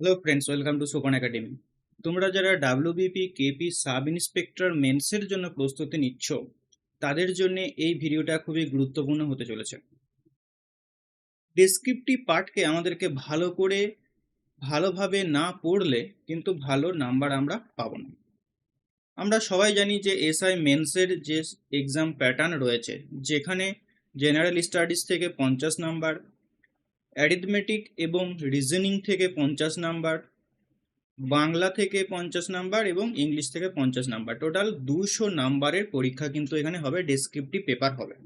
Hello friends welcome to Sopan academy তোমরা যারা W B P K P sub inspector মেন্সের জন্য প্রস্তুতি নিচ্ছ, তাদের জন্য এই ভিডিওটা খুবই গুরুত্বপূর্ণ হতে চলেছে। ডেসক্রিপটিভ পার্টকে আমাদেরকে ভালো করে, ভালোভাবে না পড়লে কিন্তু ভালো নাম্বার আমরা পাবো না। আমরা সবাই জানি যে এসআই মেন্সের যে এক্সাম প্যাটার্ন রয়েছে, যেখানে জেনারেল স্টাডিজ থেকে পঞ্চাশ নাম্বার অ্যারিথমেটিক এবং রিজনিং থেকে পঞ্চাশ নাম্বার, বাংলা থেকে পঞ্চাশ নাম্বার এবং ইংলিশ থেকে পঞ্চাশ নাম্বার। টোটাল দুশো নাম্বারের পরীক্ষা কিন্তু এখানে হবে ডেসক্রিপটিভ পেপার হবে।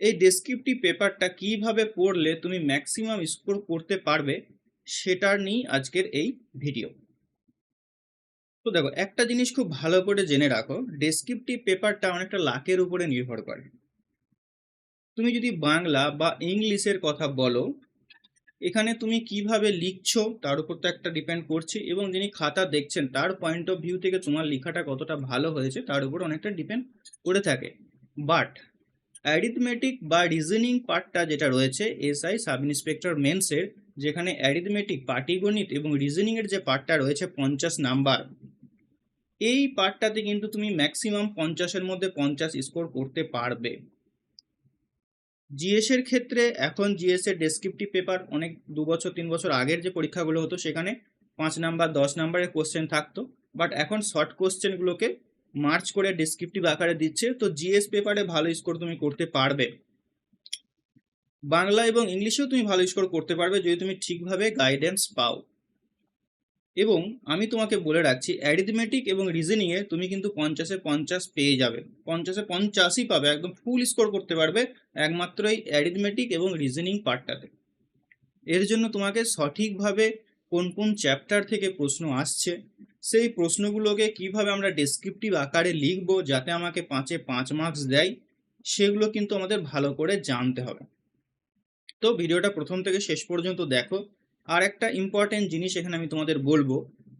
এই ডেসক্রিপটিভ পেপারটা কীভাবে পড়লে তুমি ম্যাক্সিমাম স্কোর করতে পারবে সেটার নিয়েই আজকের এই ভিডিও তো দেখো, একটা জিনিস খুব ভালো করে জেনে রাখো ডেসক্রিপটিভ পেপারটা অনেকটা লাকের উপরে নির্ভর করে। তুমি যদি বাংলা বা ইংলিশের কথা বলো এখানে তুমি কীভাবে লিখছো তার উপর তো একটা ডিপেন্ড করছে এবং যিনি খাতা দেখছেন, তার পয়েন্ট অফ ভিউ থেকে তোমার লেখাটা কতটা ভালো হয়েছে তার উপর অনেকটা ডিপেন্ড করে থাকে। বাট অ্যারিথমেটিক বা রিজনিং পার্টটা যেটা রয়েছে এসআই সাব ইন্সপেক্টর মেন্সের যেখানে অ্যারিথমেটিক পাটিগণিত এবং রিজনিংয়ের যে পার্টটা রয়েছে পঞ্চাশ নাম্বার, এই পার্টটাতে কিন্তু তুমি ম্যাক্সিমাম পঞ্চাশের মধ্যে পঞ্চাশ স্কোর করতে পারবে। জিএস এর ক্ষেত্রে এখন জিএস এর ডেসক্রিপটিভ পেপার অনেক দু বছর, তিন বছর আগের যে পরীক্ষাগুলো হতো সেখানে পাঁচ নাম্বার, দশ নাম্বারের কোশ্চেন থাকতো। বাট এখন শর্ট কোশ্চেনগুলোকে মার্চ করে ডেসক্রিপটিভ আকারে দিচ্ছে। তো জিএস পেপারে ভালো স্কোর তুমি করতে পারবে। বাংলা এবং ইংলিশেও তুমি ভালো স্কোর করতে পারবে যদি তুমি ঠিকভাবে গাইডেন্স পাও। এবং আমি তোমাকে বলে রাখছি অ্যারিথমেটিক এবং রিজনিংয়ে তুমি কিন্তু পঞ্চাশে পঞ্চাশ পেয়ে যাবে। পঞ্চাশে পঞ্চাশই পাবে, একদম ফুল স্কোর করতে পারবে একমাত্র এই অ্যারিথমেটিক এবং রিজনিং পার্টটাতে এর জন্য তোমাকে সঠিকভাবে কোন কোন চ্যাপ্টার থেকে প্রশ্ন আসছে, সেই প্রশ্নগুলোকে কীভাবে আমরা ডেসক্রিপটিভ আকারে লিখব যাতে আমাকে পাঁচে পাঁচ মার্কস দেয়, সেগুলো কিন্তু আমাদের ভালো করে জানতে হবে। তো ভিডিওটা প্রথম থেকে শেষ পর্যন্ত দেখো। আর একটা ইম্পর্টেন্ট জিনিস এখানে আমি তোমাদের বলব,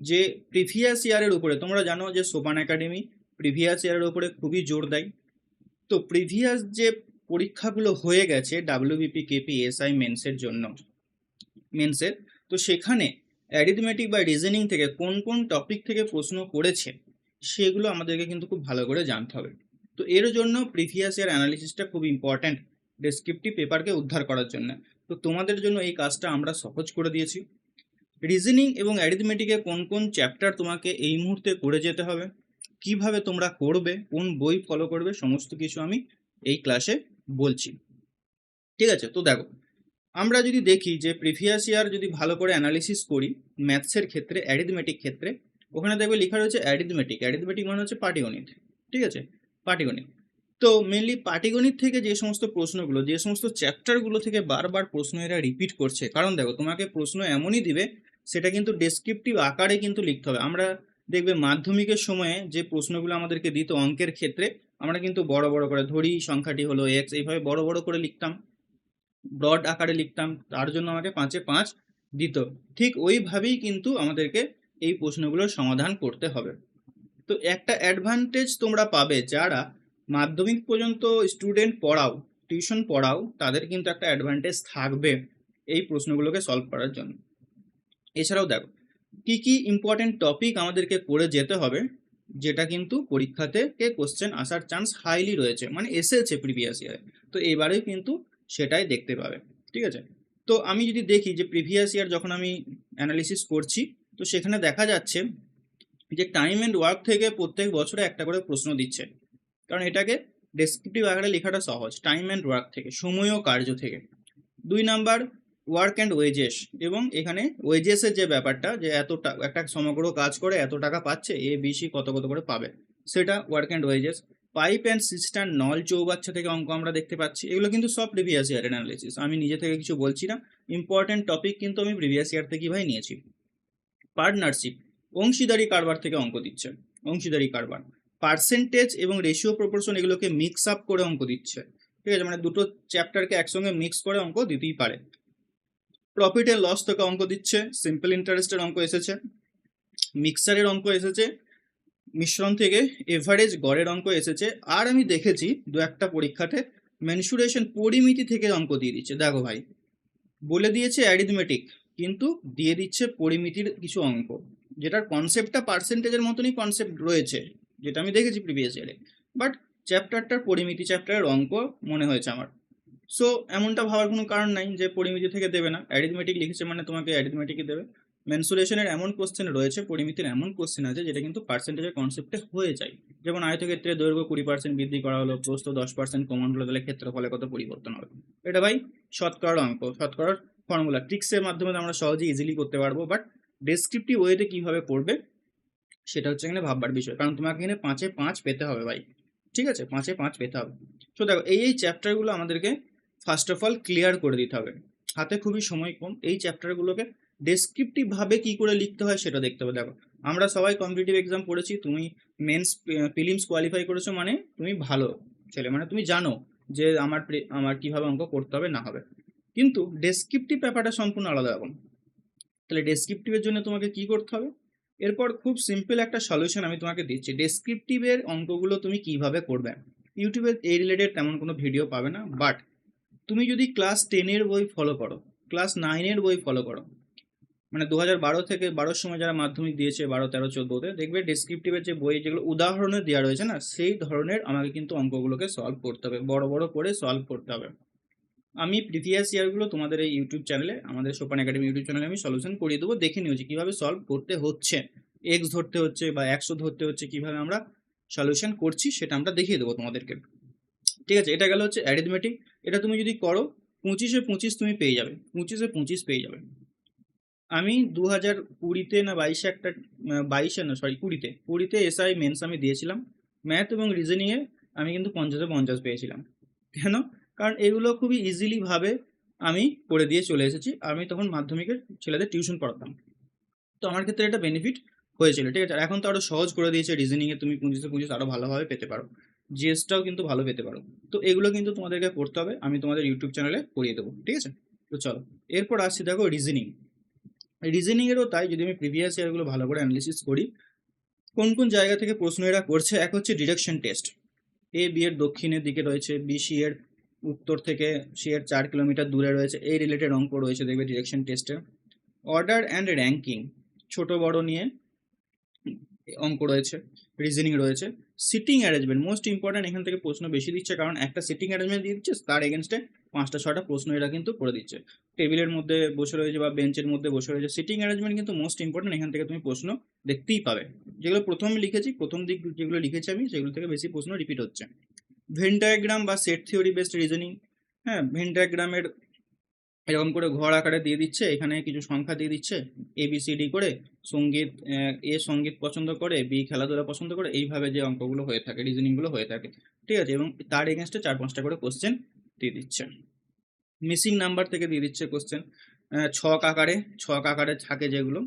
যে প্রিভিয়াস ইয়ারের উপরে, তোমরা জানো যে সোপান একাডেমি প্রিভিয়াস ইয়ারের উপরে খুবই জোর দেয়। তো প্রিভিয়াস যে পরীক্ষাগুলো হয়ে গেছে ডাব্লিউবিপি কেপি এসআই মেন্সের জন্য মেন্সের তো সেখানে অ্যারিথমেটিক বা রিজনিং থেকে কোন কোন টপিক থেকে প্রশ্ন করেছে, সেগুলো আমাদেরকে কিন্তু খুব ভালো করে জানতে হবে। তো এর জন্য প্রিভিয়াস ইয়ার অ্যানালিসিসটা খুব ইম্পর্ট্যান্ট ডেসক্রিপটিভ পেপারকে উদ্ধার করার জন্য। তো তোমাদের জন্য এই কাজটা আমরা সহজ করে দিয়েছি। রিজনিং এবং অ্যারিথমেটিকে কোন কোন চ্যাপ্টার তোমাকে এই মুহূর্তে করে যেতে হবে, কীভাবে তোমরা করবে, কোন বই ফলো করবে, সমস্ত কিছু আমি এই ক্লাসে বলছি। ঠিক আছে? তো দেখো, আমরা যদি দেখি যে প্রিভিয়াস ইয়ার যদি ভালো করে অ্যানালিসিস করি ম্যাথসের ক্ষেত্রে অ্যারিথমেটিক ক্ষেত্রে, ওখানে দেখবে লেখা রয়েছে অ্যারিথমেটিক অ্যারিথমেটিক মানে হচ্ছে পাটিগণিত। ঠিক আছে? পাটিগণিত। তো মেনলি পাটিগণিত থেকে যে সমস্ত প্রশ্নগুলো, যে সমস্ত চ্যাপ্টারগুলো থেকে বারবার প্রশ্ন এরা রিপিট করছে, কারণ দেখো তোমাকে প্রশ্ন এমনই দিবে, সেটা কিন্তু ডেসক্রিপটিভ আকারে কিন্তু লিখতে হবে। আমরা দেখবে মাধ্যমিকের সময়ে যে প্রশ্নগুলো আমাদেরকে দিত অঙ্কের ক্ষেত্রে, আমরা কিন্তু বড় বড় করে ধরি, সংখ্যাটি হলো এক্স এইভাবে বড় বড় করে লিখতাম ব্রড আকারে লিখতাম, তার জন্য আমাকে পাঁচে পাঁচ দিত। ঠিক ওইভাবেই কিন্তু আমাদেরকে এই প্রশ্নগুলোর সমাধান করতে হবে। তো একটা অ্যাডভান্টেজ তোমরা পাবে যারা মাধ্যমিক পর্যন্ত স্টুডেন্ট পড়াও টিউশন পড়াও, তাদের কিন্তু একটা অ্যাডভান্টেজ থাকবে এই প্রশ্নগুলোকে সলভ করার জন্য। এছাড়াও দেখো, কি কি ইম্পর্টেন্ট টপিক আমাদেরকে করে যেতে হবে, যেটা কিন্তু পরীক্ষাতে কে কোশ্চেন আসার চান্স হাইলি রয়েছে মানে এসেছে প্রিভিয়াস ইয়ারে তো এবারেও কিন্তু সেটাই দেখতে পাবে, ঠিক আছে? তো আমি যদি দেখি যে প্রিভিয়াস ইয়ার যখন আমি অ্যানালিসিস করছি, তো সেখানে দেখা যাচ্ছে যে টাইম অ্যান্ড ওয়ার্ক থেকে প্রত্যেক বছরে একটা করে প্রশ্ন দিচ্ছে। কারণ এটাকে ডেসক্রিপটিভ আকারে লেখাটা সহজ। টাইম অ্যান্ড ওয়ার্ক থেকে, সময় ও কার্য থেকে। দুই নাম্বার ওয়ার্ক অ্যান্ড ওয়েজেস এবং এখানে ওয়েজেসের যে ব্যাপারটা, যে এত একটা সমগ্র কাজ করে এত টাকা পাচ্ছে এ বিসি কত কত করে পাবে? সেটা work and wages pipe and cistern নল চৌবাচ্চা থেকে অঙ্ক আমরা দেখতে পাচ্ছি। এগুলো কিন্তু সব প্রিভিয়াস ইয়ার অ্যানালিসিস আমি নিজে থেকে কিছু বলছি না। ইম্পর্টেন্ট টপিক কিন্তু আমি প্রিভিয়াস ইয়ার থেকে ভাই নিয়েছি। পার্টনারশিপ অংশীদারি কারবার থেকে অঙ্ক দিচ্ছে। অংশীদারি কারবার। পার্সেন্টেজ এবং রেশিও প্রপোর্শন এগুলোকে মিক্স আপ করে অঙ্ক দিচ্ছে। ঠিক আছে? মানে দুটো চ্যাপ্টারকে একসঙ্গে মিক্স করে অঙ্ক দিতেই পারে। প্রফিট এর লস থেকে অঙ্ক দিচ্ছে। সিম্পল ইন্টারেস্টের অঙ্ক এসেছে। মিক্সারের অঙ্ক এসেছে। মিশ্রণ থেকে এভারেজ গড়ের অঙ্ক এসেছে। আর আমি দেখেছি দু একটা পরীক্ষাতে মেনসুরেশন পরিমিতি থেকে অঙ্ক দিয়ে দিচ্ছে। দেখো ভাই, বলে দিয়েছে অ্যারিথমেটিক কিন্তু দিয়ে দিচ্ছে পরিমিতির কিছু অঙ্ক। যেটার কনসেপ্টটা পার্সেন্টেজের মতনই কনসেপ্ট রয়েছে। যেটা আমি দেখেছি প্রিভিয়াস ইয়ারে বাট চ্যাপ্টারটার পরিমিতি চ্যাপ্টারের অঙ্ক মনে হয়েছে আমার। সো এমনটা ভাবার কোনো কারণ নাই যে পরিমিতি থেকে দেবে না। অ্যারিথমেটিক লিখেছে মানে তোমাকে অ্যারিথমেটিকই দেবে। মেনসুরেশনের এমন কোশ্চেন রয়েছে, পরিমিতির এমন কোশ্চেন আছে যেটা কিন্তু পার্সেন্টেজের কনসেপ্টে হয়ে যায়। যেমন আয়তক্ষেত্রে দৈর্ঘ্য কুড়ি পার্সেন্ট বৃদ্ধি করা হলো, প্রস্থ দশ পার্সেন্ট কমন হলো, তাহলে ক্ষেত্রফলে কত পরিবর্তন হবে? এটা ভাই শতকরার অঙ্ক, শতকরার ফর্মুলা ট্রিক্সের মাধ্যমে আমরা সহজে ইজিলি করতে পারব বাট ডেসক্রিপটিভ ওয়েতে কীভাবে পড়বে সেটা হচ্ছে এখানে ভাববার বিষয়। কারণ তোমাকে এখানে পাঁচে পাঁচ পেতে হবে ভাই। ঠিক আছে? পাঁচে পাঁচ পেতে হবে। তো দেখো, এই এই চ্যাপ্টারগুলো আমাদেরকে ফার্স্ট অফ অল ক্লিয়ার করে দিতে হবে। হাতে খুবই সময় কম। এই চ্যাপ্টারগুলোকে ডেসক্রিপটিভ ভাবে কি করে লিখতে হয় সেটা দেখতে হবে। দেখো, আমরা সবাই কম্পিটিটিভ এক্সাম পড়েছি। তুমি মেন্স ফিলিমস কোয়ালিফাই করেছ মানে তুমি ভালো ছেলে। মানে তুমি জানো যে আমার আমার কীভাবে অঙ্ক করতে হবে, না হবে। কিন্তু ডেসক্রিপটিভ ব্যাপারটা সম্পূর্ণ আলাদা রকম। তাহলে ডেসক্রিপটিভের জন্য তোমাকে কি করতে হবে? এরপর খুব সিম্পল একটা সলিউশন আমি তোমাকে দিচ্ছি। ডেসক্রিপটিভের অঙ্কগুলো তুমি কীভাবে করবে? ইউটিউবে এই রিলেটেড তেমন কোনো ভিডিও পাবে না বাট তুমি যদি ক্লাস টেনের বই ফলো করো ক্লাস নাইনের বই ফলো করো মানে দু হাজার বারো থেকে বারোর সময় যারা মাধ্যমিক দিয়েছে, বারো, তেরো, চোদ্দোতে, দেখবে ডেসক্রিপটিভের যে বই, যেগুলো উদাহরণে দেওয়া রয়েছে না, সেই ধরনের আমাকে কিন্তু অঙ্কগুলোকে সলভ করতে হবে, বড় বড় করে সলভ করতে হবে। আমি প্রিভিয়াস ইয়ারগুলো তোমাদের এই ইউটিউব চ্যানেলে আমাদের সোপান একাডেমি ইউটিউব চ্যানেলে আমি সলিউশন করিয়ে দেবো, দেখে নিও যে কীভাবে সলভ করতে হচ্ছে এক্স ধরতে হচ্ছে বা একশো ধরতে হচ্ছে, কীভাবে আমরা সলিউশন করছি সেটা আমরা দেখিয়ে দেবো তোমাদেরকে। ঠিক আছে, এটা গেল হচ্ছে অ্যারিথমেটিক এটা তুমি যদি করো, পঁচিশে পঁচিশ তুমি পেয়ে যাবে, পঁচিশে পঁচিশ পেয়ে যাবে। আমি দু হাজার কুড়িতে না বাইশে একটা বাইশে না সরি কুড়িতে কুড়িতে এসআই মেন্স আমি দিয়েছিলাম ম্যাথ এবং রিজনিংয়ে আমি কিন্তু পঞ্চাশে পঞ্চাশ পেয়েছিলাম। কেন? কারণ এগুলো খুবই ইজিলি ভাবে আমি করে দিয়ে চলে এসেছি। আমি তখন মাধ্যমিকের ছেলেদের টিউশন পড়াতাম। তো আমার ক্ষেত্রে এটা বেনিফিট হয়েছিল, ঠিক আছে? আর এখন তো আরও সহজ করে দিয়েছে রিজনিংয়ে তুমি পঁচিশে পঁচিশ আরও ভালোভাবে পেতে পারো। জিএসটাও কিন্তু ভালো পেতে পারো। তো এগুলো কিন্তু তোমাদেরকে করতে হবে। আমি তোমাদের ইউটিউব চ্যানেলে করিয়ে দেবো, ঠিক আছে? তো চলো, এরপর আসছি দেখো রিজনিং রিজনিংয়েরও তাই, যদি আমি প্রিভিয়াস ইয়ারগুলো ভালো করে অ্যানালিসিস করি, কোন কোন জায়গা থেকে প্রশ্ন এরা করছে? এক হচ্ছে ডিরেকশন টেস্ট এ বি এর দক্ষিণের দিকে রয়েছে বি সি এর উত্তর থেকে এর চার কিলোমিটার দূরে রয়েছে। এই রিলেটেড অঙ্ক রয়েছে, দেখবে ডিরেকশন টেস্টে অর্ডার অ্যান্ড র্যাঙ্কিং ছোট বড় নিয়ে অঙ্ক রয়েছে রিজনিং রয়েছে। সিটিং অ্যারেঞ্জমেন্ট মোস্ট ইম্পর্ট্যান্ট এখান থেকে প্রশ্ন বেশি দিচ্ছে, কারণ একটা সিটিং অ্যারেঞ্জমেন্ট দিয়ে দিচ্ছে, তার এগেনস্টে পাঁচটা ছটা প্রশ্ন এরা কিন্তু করে দিচ্ছে। টেবিলের মধ্যে বসে রয়েছে বা বেঞ্চের মধ্যে বসে রয়েছে সিটিং অ্যারেঞ্জমেন্ট কিন্তু মোস্ট ইম্পর্ট্যান্ট এখান থেকে তুমি প্রশ্ন দেখতেই পাবে। যেগুলো প্রথম লিখেছি, প্রথম দিক যেগুলো লিখেছি আমি, সেগুলো থেকে বেশি প্রশ্ন রিপিট হচ্ছে। ভেন ডায়াগ্রাম বা সেট থিওরি বেসড রিজনিং হ্যাঁ ভেন ডায়াগ্রামের এরকম করে ঘর আকারে দিয়ে দিচ্ছে, এখানে কিছু সংখ্যা দিয়ে দিচ্ছে এ বি সি ডি করে সংগীত, এ সংগীত পছন্দ করে বি খেলাধুলা পছন্দ করে, এইভাবে যে অঙ্কগুলো হয়ে থাকে রিজনিংগুলো হয়ে থাকে, ঠিক আছে? এবং তার এগেনস্টে চার পাঁচটা করে কোশ্চেন দিয়ে দিচ্ছে। মিসিং নাম্বার থেকে দিয়ে দিচ্ছে কোশ্চেন ছক আকারে ছক আকারে থাকে যেগুলো,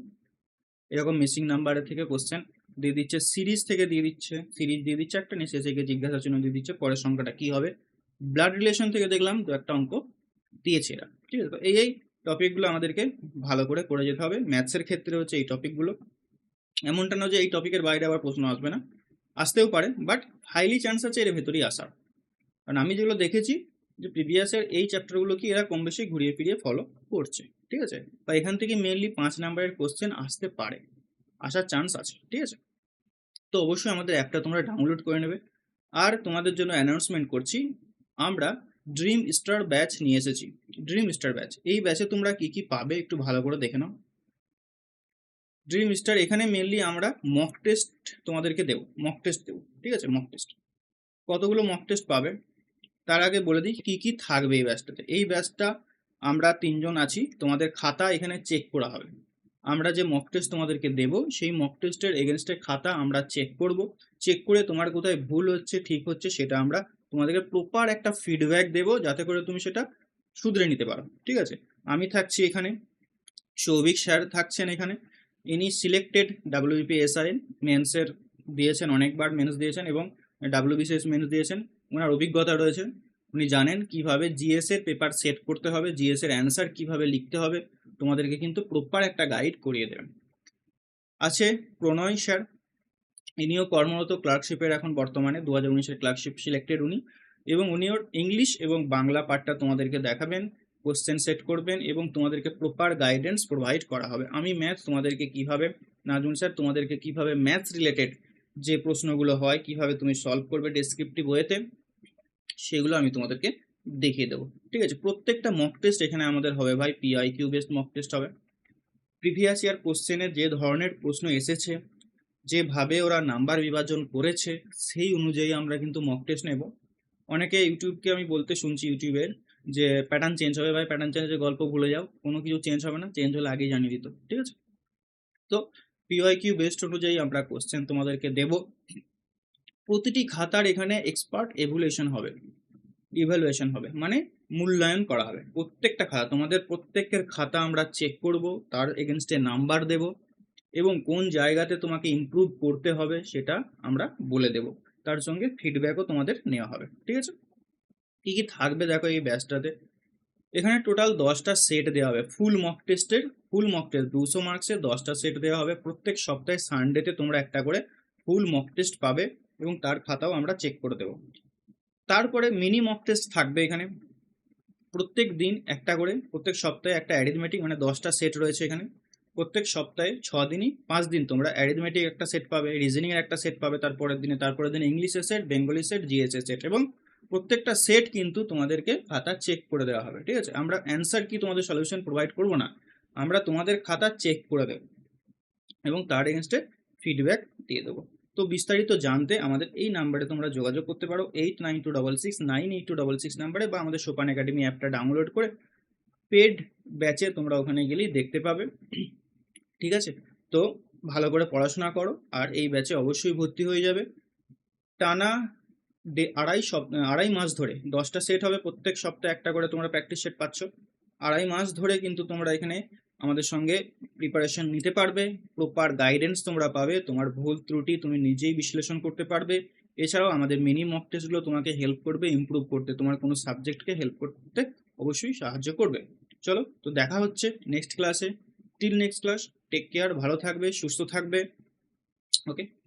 এরকম মিসিং নাম্বারের থেকে কোশ্চেন দিয়ে দিচ্ছে সিরিজ থেকে দিয়ে দিচ্ছে, সিরিজ দিয়ে দিচ্ছে একটা, নিয়ে শেষে জিজ্ঞাসা চিহ্ন দিয়ে দিচ্ছে পরের সংখ্যাটা কি হবে। ব্লাড রিলেশন থেকে দেখলাম দু একটা অঙ্ক দিয়েছে এরা, ঠিক আছে? তো এই এই টপিকগুলো আমাদেরকে ভালো করে করে যেতে হবে। ম্যাথসের ক্ষেত্রে হচ্ছে এই টপিকগুলো এমনটা না যে এই টপিকের বাইরে আবার প্রশ্ন আসবে না, আসতেও পারে বাট হাইলি চান্স আছে এর ভেতরেই আসার। কারণ আমি যেগুলো দেখেছি, যে প্রিভিয়াসের এই চ্যাপ্টারগুলো কি এরা কম বেশি ঘুরিয়ে ফিরিয়ে ফলো করছে, ঠিক আছে? বা এখান থেকে মেনলি পাঁচ নাম্বারের কোশ্চেন আসতে পারে। আসার চান্স আছে, ঠিক আছে? তো অবশ্যই আমাদের অ্যাপটা তোমরা ডাউনলোড করে নেবে। আর তোমাদের জন্য অ্যানাউন্সমেন্ট করছি, আমরা ড্রিম স্টার ব্যাচ নিয়ে এসেছি। ড্রিম স্টার ব্যাচ এই ব্যাচে তোমরা কি কি পাবে একটু ভালো করে দেখে নাও। ড্রিম স্টার এখানে মেনলি আমরা মক টেস্ট তোমাদেরকে দেবো মক টেস্ট দেবো, ঠিক আছে? মক টেস্ট কতগুলো মক টেস্ট পাবে? তার আগে বলে দিই কি কি থাকবে এই ব্যাচটাতে এই ব্যাচটা আমরা তিনজন আছি, তোমাদের খাতা এখানে চেক করা হবে। আমরা যে মক টেস্ট তোমাদেরকে দেব, সেই মক টেস্টের এগেনস্টে খাতা আমরা চেক করব। চেক করে তোমার কোথায় ভুল হচ্ছে, ঠিক হচ্ছে, সেটা আমরা তোমাদেরকে প্রপার একটা ফিডব্যাক দেব, যাতে করে তুমি সেটা শুধরে নিতে পারো। ঠিক আছে? আমি থাকছি এখানে। সৌভিক স্যার থাকছেন এখানে। ইনি সিলেক্টেড ডাব্লিউপি এসআই মেন্সের দিয়েছেন অনেকবার মেন্স দিয়েছেন এবং ডাব্লিউবিসিএস মেন্স দিয়েছেন। ওনার অভিজ্ঞতা রয়েছে। উনি জানেন কীভাবে জিএস এর পেপার সেট করতে হবে জিএস এর অ্যান্সার কীভাবে লিখতে হবে। তোমাদেরকে কিন্তু প্রপার একটা গাইড করিয়ে দেবেন। আছে প্রণয় স্যার। ইনিও কর্মরত ক্লার্কশিপের এখন বর্তমানে দু হাজার উনিশের ক্লার্কশিপ সিলেক্টেড উনি এবং উনিও ইংলিশ এবং বাংলা পার্টটা তোমাদেরকে দেখাবেন কোশ্চেন সেট করবেন এবং তোমাদেরকে প্রপার গাইডেন্স প্রোভাইড করা হবে। আমি ম্যাথ তোমাদেরকে কীভাবে, নাজমুল স্যার তোমাদেরকে কীভাবে ম্যাথস রিলেটেড যে প্রশ্নগুলো হয়, কীভাবে তুমি সলভ করবে ডেসক্রিপটিভ ওয়েতে সেগুলো আমি তোমাদেরকে দেখিয়ে দেবো। ঠিক আছে? প্রত্যেকটা মক টেস্ট এখানে আমাদের হবে ভাই। P Y Q based mock test হবে। প্রিভিয়াস ইয়ার কোশ্চেনে যে ধরনের প্রশ্ন এসেছে, যেভাবে ওরা নাম্বার বিভাজন করেছে, সেই অনুযায়ী আমরা কিন্তু মক টেস্ট নেব। অনেকে ইউটিউবকে আমি বলতে শুনছি ইউটিউবের, যে প্যাটার্ন চেঞ্জ হবে ভাই প্যাটার্ন চেঞ্জের গল্প ভুলে যাও। কোনো কিছু চেঞ্জ হবে না চেঞ্জ হলে আগেই জানিয়ে দিত। ঠিক আছে? তো পিওয়াই কিউ বেস্ট অনুযায়ী আমরা কোশ্চেন তোমাদেরকে দেব। প্রতিটি খাতার এখানে এক্সপার্ট এভুলেশন হবে। ইভ্যালুয়েশন হবে মানে মূল্যায়ন করা হবে। প্রত্যেকটা খাতা, তোমাদের প্রত্যেকের খাতা আমরা চেক করব, তার এগেনস্টে নাম্বার দেব এবং কোন জায়গাতে তোমাকে ইমপ্রুভ করতে হবে সেটা আমরা বলে দেব। তার সঙ্গে ফিডব্যাকও তোমাদের নেওয়া হবে, ঠিক আছে? কী কী থাকবে দেখো এই ব্যাচটাতে এখানে টোটাল দশটা সেট দেওয়া হবে ফুল মক টেস্টের ফুল মক টেস্ট দুশো মার্কসের দশটা সেট দেওয়া হবে। প্রত্যেক সপ্তাহে সানডেতে তোমরা একটা করে ফুল মক টেস্ট পাবে এবং তার খাতাও আমরা চেক করে দেবো। তারপরে মিনি মক টেস্ট থাকবে এখানে। প্রত্যেক দিন একটা করে, প্রত্যেক সপ্তাহে একটা অ্যারিথমেটিক মানে দশটা সেট রয়েছে এখানে। প্রত্যেক সপ্তাহে ছ দিনই, পাঁচ দিন তোমরা অ্যারিথমেটিক একটা সেট পাবে রিজনিং এর একটা সেট পাবে তারপরের দিনে। তারপরের দিনে ইংলিশের set Bengali set GSA set এবং প্রত্যেকটা সেট কিন্তু তোমাদেরকে খাতা চেক করে দেওয়া হবে, ঠিক আছে? আমরা অ্যান্সার কি তোমাদের সলিউশন প্রোভাইড করব না? আমরা তোমাদের খাতা চেক করে দেব এবং তার এগেনস্টে ফিডব্যাক দিয়ে দেবো। তো বিস্তারিত জানতে আমাদের এই নাম্বারে তোমরা যোগাযোগ করতে পারো eight nine two double six nine eight two double six নাম্বারে বা আমাদের সোপান একাডেমি অ্যাপটা ডাউনলোড করে পেড ব্যাচে তোমরা ওখানে গেলেই দেখতে পাবে। ঠিক আছে? তো ভালো করে পড়াশোনা করো আর এই ব্যাচে অবশ্যই ভর্তি হয়ে যাবে। টানা ডে আড়াই সপ, আড়াই মাস ধরে, দশটা সেট হবে প্রত্যেক সপ্তাহে একটা করে তোমরা প্র্যাকটিস সেট পাচ্ছ। আড়াই মাস ধরে কিন্তু তোমরা এখানে আমাদের সঙ্গে প্রিপারেশন নিতে পারবে। প্রপার গাইডেন্স তোমরা পাবে। তোমার ভুল ত্রুটি তুমি নিজেই বিশ্লেষণ করতে পারবে। এছাড়াও আমাদের মিনি মক টেস্টগুলো তোমাকে হেল্প করবে ইম্প্রুভ করতে। তোমার কোনো সাবজেক্টকে হেল্প করতে অবশ্যই সাহায্য করবে। চলো, তো দেখা হচ্ছে নেক্সট ক্লাসে till next class take care ভালো থাকবে, সুস্থ থাকবে। ওকে